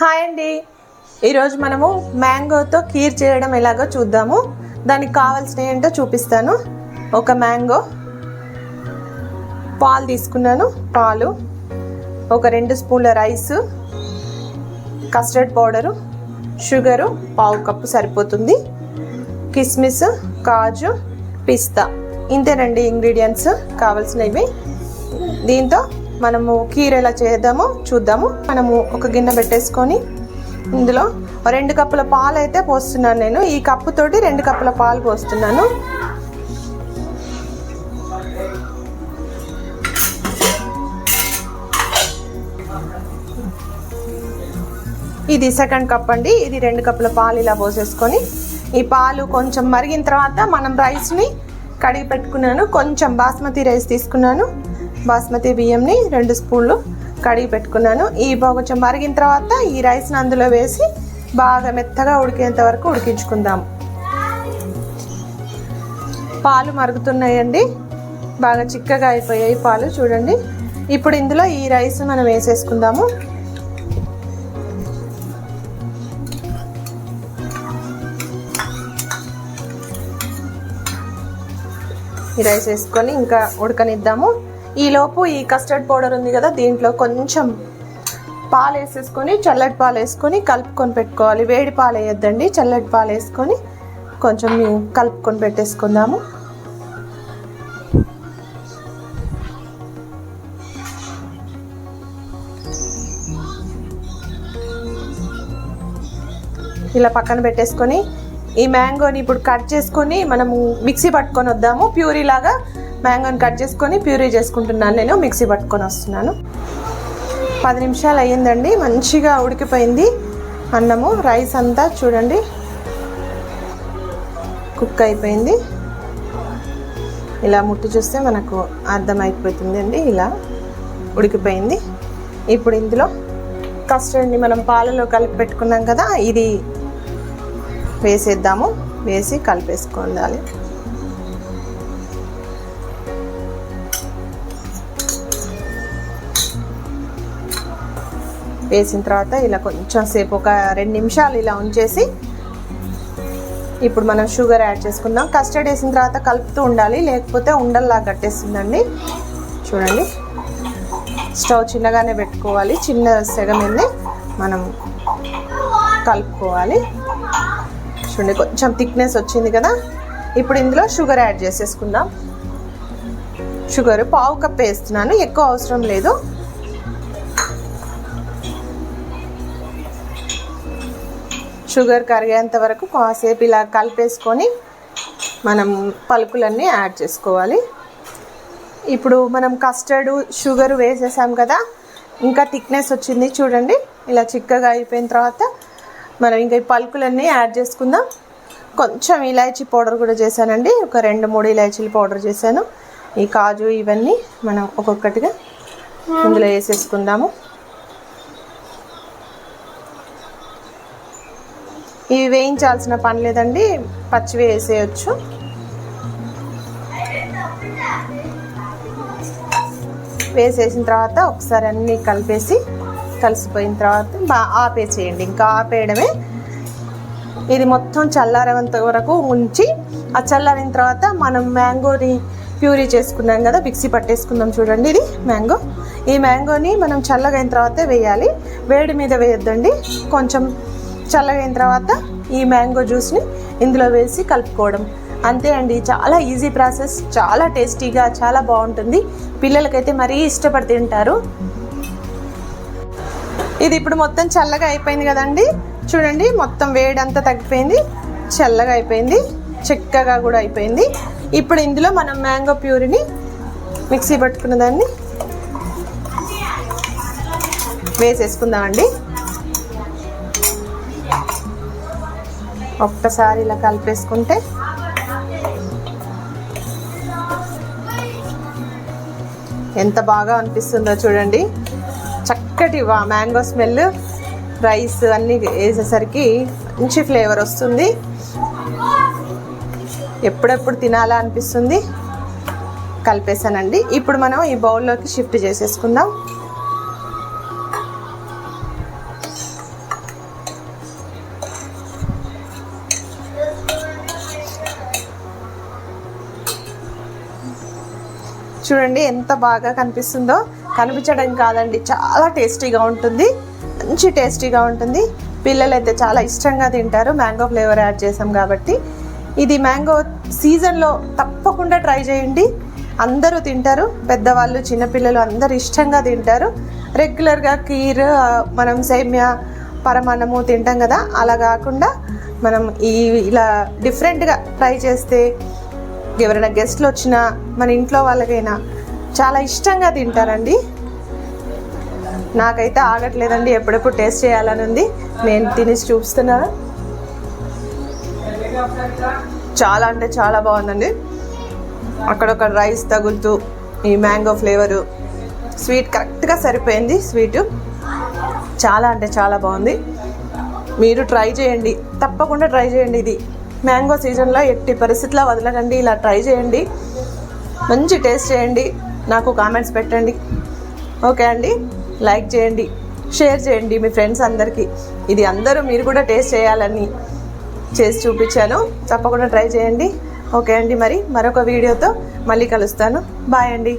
Hi అండి. ఈరోజు మనము మ్యాంగోతో కీర్ చేయడం ఎలాగో చూద్దాము. దానికి కావాల్సినవి ఏంటో చూపిస్తాను. ఒక మ్యాంగో పాలు తీసుకున్నాను. పాలు ఒక రెండు స్పూన్ల రైస్ కస్టర్డ్ పౌడరు షుగరు పావు కప్పు సరిపోతుంది. కిస్మిస్ కాజు పిస్తా. ఇంతేనండి ఇంగ్రీడియంట్స్ కావాల్సినవి. దీంతో మనము కీర ఎలా చేద్దామో చూద్దాము. మనము ఒక గిన్నె పెట్టేసుకొని ఇందులో రెండు కప్పుల పాలు అయితే పోస్తున్నాను నేను. ఈ కప్పుతోటి రెండు కప్పుల పాలు పోస్తున్నాను. ఇది సెకండ్ కప్ అండి. ఇది రెండు కప్పుల పాలు ఇలా పోసేసుకొని ఈ పాలు కొంచెం మరిగిన తర్వాత మనం రైస్ని కడిగి పెట్టుకున్నాను. కొంచెం బాస్మతి రైస్ తీసుకున్నాను. బాస్మతి బియ్యంని రెండు స్పూన్లు కడిగి పెట్టుకున్నాను. ఈ కొంచెం మరిగిన తర్వాత ఈ రైస్ని అందులో వేసి బాగా మెత్తగా ఉడికేంత వరకు ఉడికించుకుందాం. పాలు మరుగుతున్నాయండి. బాగా చిక్కగా అయిపోయాయి పాలు చూడండి. ఇప్పుడు ఇందులో ఈ రైస్ మనం వేసేసుకుందాము. ఈ రైస్ వేసుకొని ఇంకా ఉడకనిద్దాము. ఈలోపు ఈ కస్టర్డ్ పౌడర్ ఉంది కదా దీంట్లో కొంచెం పాలు వేసేసుకొని చల్లటి పాలు వేసుకొని కలుపుకొని పెట్టుకోవాలి. వేడి పాలు వేయొద్దండి చల్లటి పాలు వేసుకొని కొంచెం కలుపుకొని పెట్టేసుకుందాము. ఇలా పక్కన పెట్టేసుకొని ఈ మ్యాంగోని ఇప్పుడు కట్ చేసుకొని మనము మిక్సీ పట్టుకొని వద్దాము. ప్యూరీ లాగా మ్యాంగోని కట్ చేసుకొని ప్యూరీ చేసుకుంటున్నాను నేను మిక్సీ పట్టుకొని వస్తున్నాను. పది నిమిషాలు అయ్యిందండి మంచిగా ఉడికిపోయింది అన్నము రైస్ అంతా చూడండి. కుక్ అయిపోయింది. ఇలా ముట్టి చూస్తే మనకు అర్థమైపోతుంది అండి ఇలా ఉడికిపోయింది. ఇప్పుడు ఇందులో కస్టర్డ్ని మనం పాలలో కలిపి పెట్టుకున్నాం కదా ఇది వేసేద్దాము వేసి కలిపేసుకోవాలి. వేసిన తర్వాత ఇలా కొంచెం సేపు ఒక రెండు నిమిషాలు ఇలా ఉంచేసి ఇప్పుడు మనం షుగర్ యాడ్ చేసుకుందాం. కస్టర్డ్ వేసిన తర్వాత కలుపుతూ ఉండాలి లేకపోతే ఉండల్లా కట్టేస్తుందండి. చూడండి. స్టవ్ చిన్నగానే పెట్టుకోవాలి చిన్న సెగ మనం కలుపుకోవాలి. చూడండి కొంచెం థిక్నెస్ వచ్చింది కదా. ఇప్పుడు ఇందులో షుగర్ యాడ్ చేసేసుకుందాం. షుగర్ పావు కప్ వేస్తున్నాను ఎక్కువ అవసరం లేదు. షుగర్ కరిగేంత వరకు కాసేపు ఇలా కలిపేసుకొని మనం పలుకులన్నీ యాడ్ చేసుకోవాలి. ఇప్పుడు మనం కస్టర్డ్ షుగర్ వేసేసాం కదా ఇంకా థిక్నెస్ వచ్చింది చూడండి. ఇలా చిక్కగా అయిపోయిన తర్వాత మనం ఇంకా ఈ పలుకులన్నీ యాడ్ చేసుకుందాం. కొంచెం ఇలాచీ పౌడర్ కూడా చేశానండి. ఒక రెండు మూడు ఇలాచీలు పౌడర్ చేశాను. ఈ కాజు ఇవన్నీ మనం ఒక్కొక్కటిగా ఇందులో వేసేసుకుందాము. ఇవి వేయించాల్సిన పని లేదండి పచ్చివి వేసేయచ్చు. వేసేసిన తర్వాత ఒకసారి అన్నీ కలిపేసి కలిసిపోయిన తర్వాత బాగా ఆపేసేయండి. ఇంకా ఆపేయడమే. ఇది మొత్తం చల్లారేంత వరకు ఉంచి ఆ చల్లారిన తర్వాత మనం మ్యాంగోని ప్యూరీ చేసుకున్నాం కదా మిక్సీ పట్టేసుకుందాం చూడండి ఇది మ్యాంగో. ఈ మ్యాంగోని మనం చల్లగైన తర్వాతే వేయాలి. వేడి మీద వేయొద్దండి. కొంచెం చల్లగైన తర్వాత ఈ మ్యాంగో జ్యూస్ని ఇందులో వేసి కలుపుకోవడం. అంతే అండి చాలా ఈజీ ప్రాసెస్ చాలా టేస్టీగా చాలా బాగుంటుంది. పిల్లలకైతే మరీ ఇష్టపడి తింటారు. ఇది ఇప్పుడు మొత్తం చల్లగా అయిపోయింది కదండి. చూడండి మొత్తం వేడి అంతా తగ్గిపోయింది. చల్లగా అయిపోయింది చిక్కగా కూడా అయిపోయింది. ఇప్పుడు ఇందులో మనం మ్యాంగో ప్యూరిని మిక్సీ పట్టుకున్న దాన్ని వేసేసుకుందామండి. ఒక్కసారి ఇలా కలిపేసుకుంటే ఎంత బాగా అనిపిస్తుందో చూడండి. చక్కటి వా మ్యాంగో స్మెల్ రైస్ అన్నీ వేసేసరికి మంచి ఫ్లేవర్ వస్తుంది. ఎప్పుడెప్పుడు తినాలా అనిపిస్తుంది? కలిపేసానండి ఇప్పుడు మనం ఈ బౌల్లోకి షిఫ్ట్ చేసేసుకుందాం. చూడండి ఎంత బాగా కనిపిస్తుందో. కనిపించడం కాదండి చాలా టేస్టీగా ఉంటుంది. మంచి టేస్టీగా ఉంటుంది. పిల్లలు అయితే చాలా ఇష్టంగా తింటారు. మ్యాంగో ఫ్లేవర్ యాడ్ చేసాం కాబట్టి. ఇది మ్యాంగో సీజన్లో తప్పకుండా ట్రై చేయండి. అందరూ తింటారు. పెద్దవాళ్ళు చిన్నపిల్లలు అందరూ ఇష్టంగా తింటారు. రెగ్యులర్గా కీర్ మనం సేమ్యా పరమాన్నము తింటాం కదా. అలా కాకుండా మనం ఈ ఇలా డిఫరెంట్గా ట్రై చేస్తే ఎవరైనా గెస్ట్లు వచ్చినా మన ఇంట్లో వాళ్ళకైనా చాలా ఇష్టంగా తింటారండి. నాకైతే ఆగట్లేదండి ఎప్పుడెప్పుడు టేస్ట్ చేయాలని ఉంది. నేను తినేసి చూపిస్తున్నా. చాలా అంటే చాలా బాగుందండి. అక్కడొక రైస్ తగులుతూ ఈ మ్యాంగో ఫ్లేవరు స్వీట్ కరెక్ట్గా సరిపోయింది స్వీటు చాలా అంటే చాలా బాగుంది. మీరు ట్రై చేయండి తప్పకుండా ట్రై చేయండి ఇది. మ్యాంగో సీజన్లో ఎట్టి పరిస్థితిలో వదలకండి. ఇలా ట్రై చేయండి. మంచి టేస్ట్ చేయండి. నాకు కామెంట్స్ పెట్టండి. ఓకే అండి. లైక్ చేయండి. షేర్ చేయండి మీ ఫ్రెండ్స్ అందరికీ. ఇది అందరూ మీరు కూడా టేస్ట్ చేయాలని చేసి చూపించాను. తప్పకుండా ట్రై చేయండి. ఓకే అండి మరి. మరొక వీడియోతో మళ్ళీ కలుస్తాను. బాయ్ అండి.